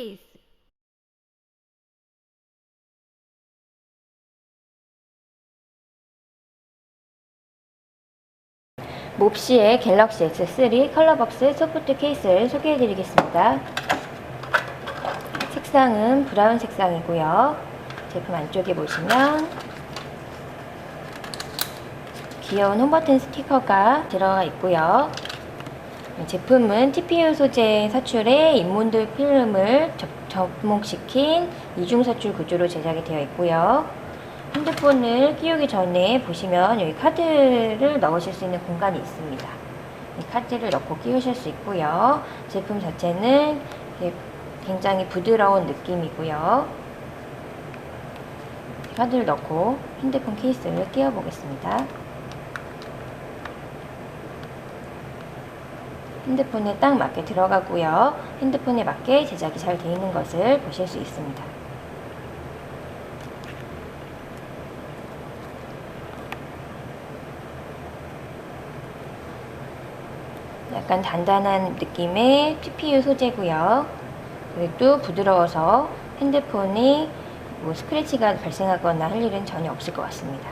케이스. 몹시의 갤럭시 S3 컬러박스 소프트 케이스를 소개해 드리겠습니다. 색상은 브라운 색상이고요. 제품 안쪽에 보시면 귀여운 홈버튼 스티커가 들어가 있고요. 제품은 TPU 소재 사출에 인문들 필름을 접- 접목시킨 이중 사출 구조로 제작이 되어 있고요. 핸드폰을 끼우기 전에 보시면 여기 카드를 넣으실 수 있는 공간이 있습니다. 이 카드를 넣고 끼우실 수 있고요. 제품 자체는 굉장히 부드러운 느낌이고요. 카드를 넣고 핸드폰 케이스를 끼워 보겠습니다. 핸드폰에 딱 맞게 들어가고요. 핸드폰에 맞게 제작이 잘 되어 있는 것을 보실 수 있습니다. 약간 단단한 느낌의 TPU 소재고요. 그리고 부드러워서 핸드폰이 뭐 스크래치가 발생하거나 할 일은 전혀 없을 것 같습니다.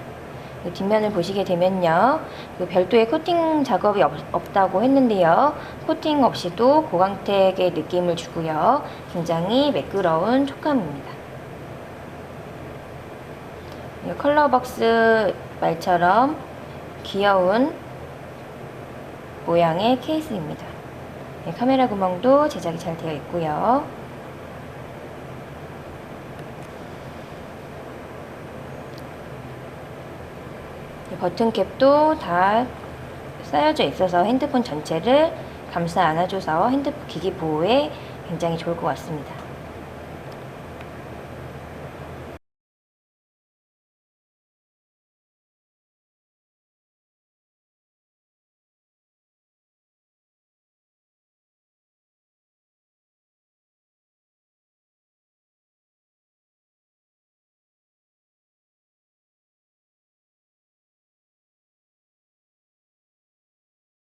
그 뒷면을 보시게 되면요. 그 별도의 코팅 작업이 없, 없다고 했는데요. 코팅 없이도 고광택의 느낌을 주고요. 굉장히 매끄러운 촉감입니다. 이 컬러박스 말처럼 귀여운 모양의 케이스입니다. 네, 카메라 구멍도 제작이 잘 되어 있고요. 버튼캡도 다 쌓여져 있어서 핸드폰 전체를 감싸 안아줘서 핸드폰 기기 보호에 굉장히 좋을 것 같습니다.